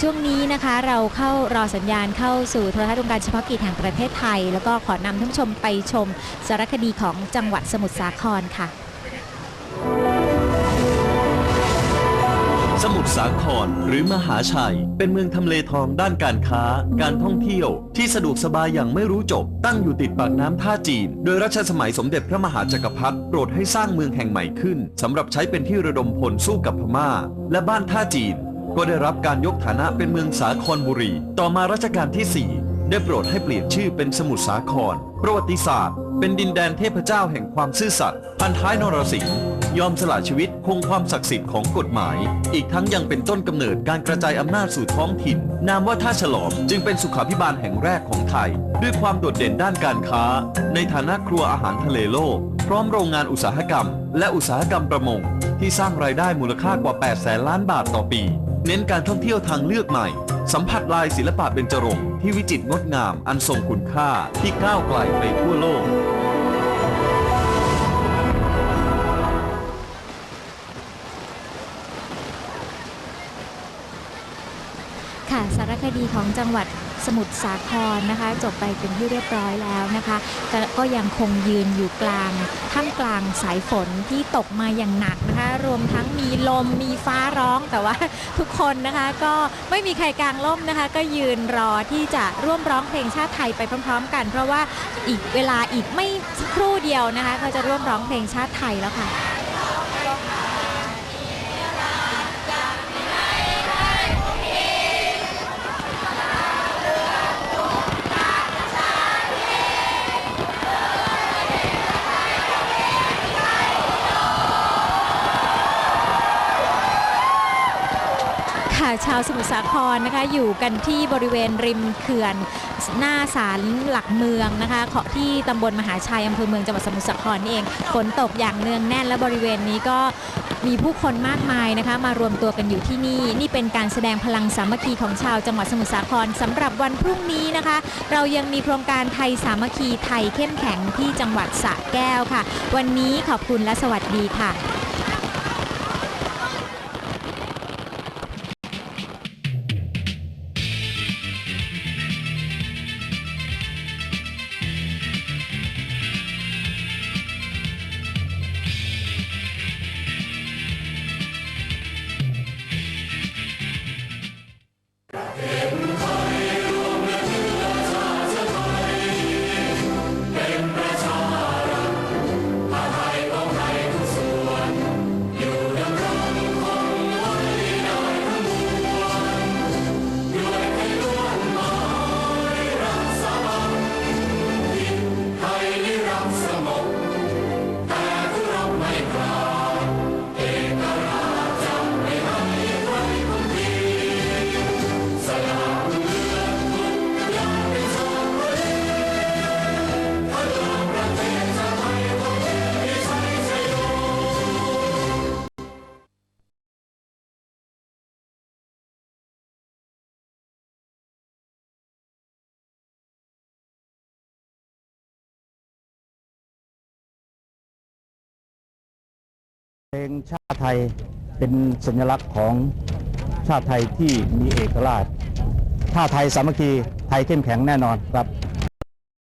ช่วงนี้นะคะเราเข้ารอสัญญาณเข้าสู่โทรทัศน์วงการเฉพาะกิจแห่งประเทศไทย แล้วก็ขอนำท่านผู้ชมไปชมสารคดีของจังหวัดสมุทรสาครค่ะ สมุทรสาครหรือมหาชัย เป็นเมืองทำเลทองด้านการค้า การท่องเที่ยว ที่สะดวกสบายอย่างไม่รู้จบ ตั้งอยู่ติดปากน้ำท่าจีน โดยรัชสมัยสมเด็จพระมหาจักรพรรดิโปรดให้สร้างเมืองแห่งใหม่ขึ้นสำหรับใช้เป็นที่ระดมพลสู้กับพม่า และบ้านท่าจีน ก็ได้รับการยกฐานะเป็นเมืองสาครบุรี ต่อมารัชกาลที่ 4 ได้โปรดให้เปลี่ยนชื่อเป็นสมุทรสาคร ประวัติศาสตร์ เป็นดินแดนเทพเจ้าแห่งความซื่อสัตย์พันท้ายนรสิงห์ยอมสละชีวิตคงความศักดิ์สิทธิ์ของกฎหมาย อีกทั้งยังเป็นต้นกำเนิดการกระจายอำนาจสู่ท้องถิ่น นามว่าท่าฉลอมจึงเป็นสุขาพิบาลแห่งแรกของไทย ด้วยความโดดเด่นด้านการค้า ในฐานะครัวอาหารทะเลโลก พร้อมโรงงานอุตสาหกรรม และอุตสาหกรรมประมง ที่สร้างรายได้มูลค่ากว่า 8 แสนล้านบาทต่อปี เน้นการท่องเที่ยวทางเลือกใหม่ สัมผัสลายศิลปะเบญจรงค์ที่วิจิตรงดงามอันทรงคุณค่าที่ก้าวไกลไปทั่วโลก ค่ะสารคดีของจังหวัดสมุทรสาครนะคะ จบไปเป็นที่เรียบร้อยแล้วนะคะแต่ก็ยังคงยืนอยู่กลางท่ามกลางสายฝนที่ตกมาอย่างหนักนะคะ รวมทั้ง ลมมีฟ้าร้องแต่ว่าทุกคนนะคะก็ไม่มีใครกลางล่มนะคะ ก็ยืนรอที่จะร่วมร้องเพลงชาติไทยไปพร้อม ๆ กัน เพราะว่าอีกเวลาอีกไม่สักครู่เดียวนะคะเขาจะร่วมร้องเพลงชาติไทยแล้วค่ะ ค่ะ ชาวสมุทรสาครนะคะ อยู่กันที่บริเวณริมเขื่อน หน้าศาลหลักเมืองนะคะขอที่ตำบลมหาชัยอำเภอเมืองจังหวัดสมุทรสาครนี่เองฝนตกอย่างเนืองแน่นและบริเวณนี้ก็มีผู้คนมากมายนะคะ มารวมตัวกันอยู่ที่นี่ นี่เป็นการแสดงพลังสามัคคีของชาวจังหวัดสมุทรสาครสำหรับวันพรุ่งนี้นะคะ เรายังมีโครงการไทยสามัคคีไทยเข้มแข็งที่จังหวัดสระแก้วค่ะ วันนี้ขอบคุณและสวัสดีค่ะ เพลงชาติไทยเป็นสัญลักษณ์ของชาติไทยที่มีเอกราชชาติไทยสามัคคีไทยเข้มแข็งแน่นอนครับ